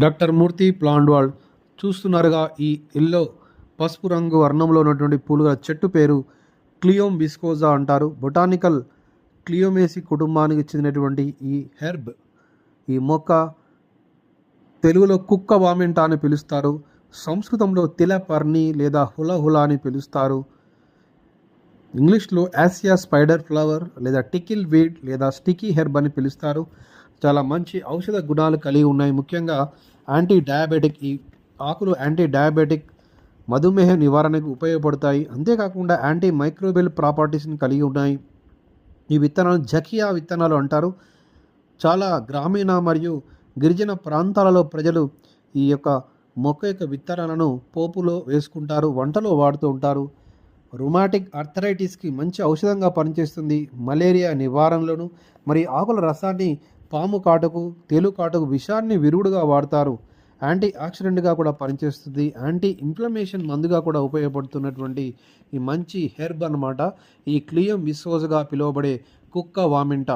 Doctor మూర్తి ప్లాండ్వాల్ చూస్తున్నారుగా ఈ yellow పసుపు రంగు వర్ణంలో ఉన్నటువంటి పూలుగా చెట్టు పేరు క్లియోమ్ బిస్కోజా అంటారు. బొటానికల్ క్లియోమేసి కుటుంబానికి చెందినటువంటి ఈ హెర్బ్ ఈ మొక్క తెలుగులో కుక్క వామింట అని పిలుస్తారు. సంస్కృతంలో తిలపర్ణి లేదా హుల హుల అని పిలుస్తారు. ఇంగ్లీష్లో యాసియా స్పైడర్ ఫ్లవర్ లేదా టికిల్ వీడ్ లేదా స్టికీ హెర్బ్ అని పిలుస్తారు. చాలా మంచి ఔషధ గుణాలు కలిగి ఉన్నాయి. ముఖ్యంగా యాంటీ డయాబెటిక్ ఈ ఆకులు యాంటీ డయాబెటిక్ మధుమేహ నివారణకు ఉపయోగపడతాయి. అంతేకాకుండా యాంటీ మైక్రోబియల్ ప్రాపర్టీస్ని కలిగి ఉన్నాయి. ఈ విత్తనాలు జకియా విత్తనాలు అంటారు. చాలా గ్రామీణ మరియు గిరిజన ప్రాంతాలలో ప్రజలు ఈ యొక్క మొక్క యొక్క విత్తనాలను పోపులో వేసుకుంటారు వంటలో వాడుతూ ఉంటారు. రుమాటిక్ ఆర్థరైటిస్కి మంచి ఔషధంగా పనిచేస్తుంది. మలేరియా నివారణలోను మరి ఆకుల రసాన్ని పాము కాటుకు తేలు కాటుకు విషాన్ని విరుగుడుగా వాడతారు. యాంటీ ఆక్సిడెంట్గా కూడా పనిచేస్తుంది. యాంటీ ఇన్ఫ్లమేషన్ మందుగా కూడా ఉపయోగపడుతున్నటువంటి ఈ మంచి హెర్బ్ అన్నమాట. ఈ క్లియం విస్కోజ్గా పిలువబడే కుక్క వామింట.